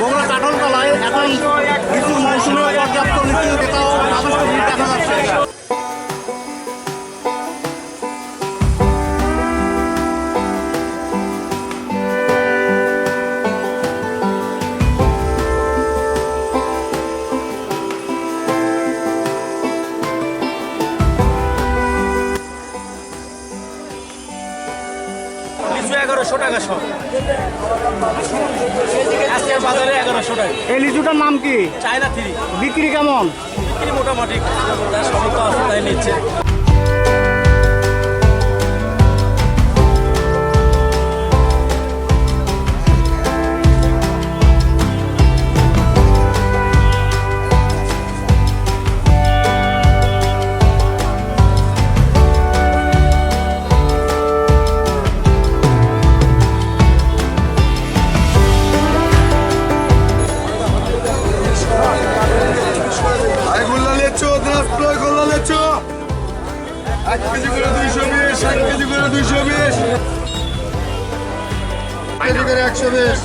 Bogura carton কলায় এখন কিছু মৌসুমে পর্যাপ্ত নীতি নেতাও দেখা যাচ্ছে। এগারোশো টাকা সব। আজকের বাজারে এগারোশো টাকা। এই লিচুটার নাম কি? China three. বিক্রি কেমন? বিক্রি মোটামুটি সমস্ত আছে তাই নিচ্ছে। এক দুইশো বিশ এক কেজি করে দুইশো বিশ। কেজি করে একশো বিশ।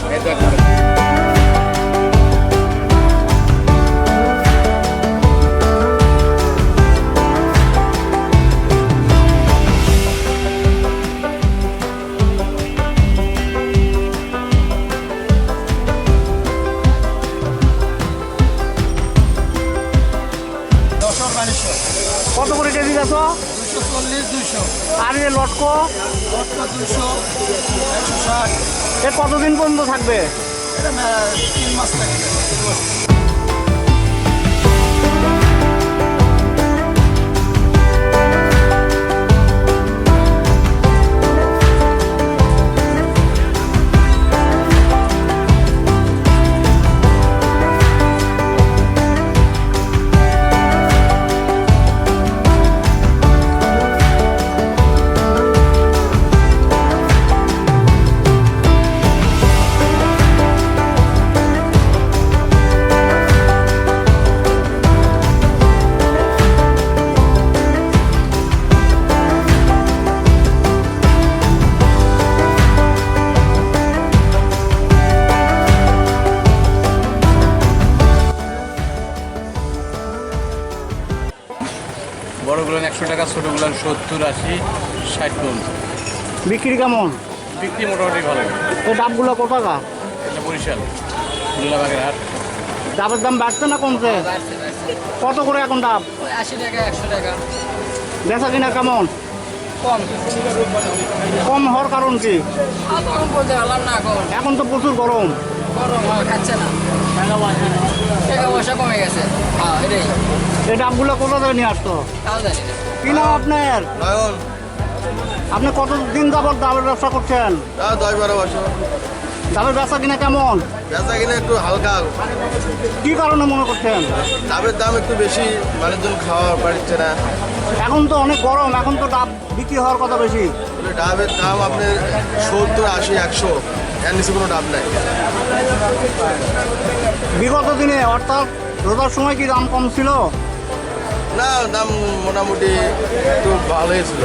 কত করে কেজি বেছো দুশো চল্লিশ দুশো আর এই লটকো? লটকো দুশো একশো ষাট। এ কতদিন পর্যন্ত থাকবে? এটা তিন মাস থাকে। বড়গুলো একশো টাকা ছোটোগুলো সত্তর আশি ষাট পর্যন্ত। বিক্রি কেমন? বিক্রি মোটামুটি ভালো। এই ডাবগুলো কত টাকা? এটা বরিশাল খুলনাবাগের হাট। ডাবের দাম বাড়ছে না কমছে? কত করে এখন ডাব? আশি টাকা একশো টাকা। বেচা কিনা কেমন? কম। কম হওয়ার কারণ কি? এখন এখন তো প্রচুর গরম। গরম খাচ্ছে না টাকা পয়সা কমে গেছে হ্যাঁ এটাই এই ডাবগুলো কোথা থেকে নিয়ে আসতো? কি নাম আপনার? আপনি কতদিন যাবত ডাবের ব্যবসা করছেন? দশ বারো বছর। ডাবের ব্যবসা কিনা কেমন? বেচা কিনে একটু হালকা কি কারণে মনে করছেন? ডাবের দাম একটু বেশি মানুষজন খাওয়া পারছে না। এখন তো অনেক গরম এখন তো ডাব বিক্রি হওয়ার কথা বেশি। ডাবের দাম আপনার সত্তর আশি একশো। এর নিচে কোনো ডাব নাই। বিগত দিনে অর্থাৎ রোজার সময় কি দাম কম ছিল? না দাম মোটামুটি একটু ভালোই ছিল।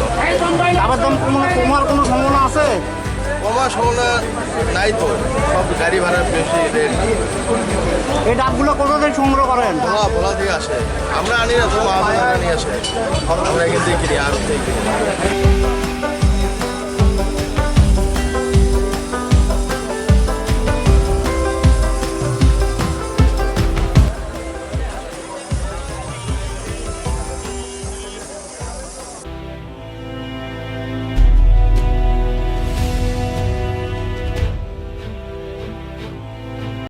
আবার দাম কমার কোনো সম্ভাবনা আছে? কমার সম্ভাবনা নাই তো সব গাড়ি ভাড়া বেশি রেট এই ডাবগুলো কতদিন সংগ্রহ করেন? ভোলা ভোলা থেকে আসে। আমরা আনি না তো মা আনি নিয়ে আসে। আমরা এখান থেকে কিনি আর থেকে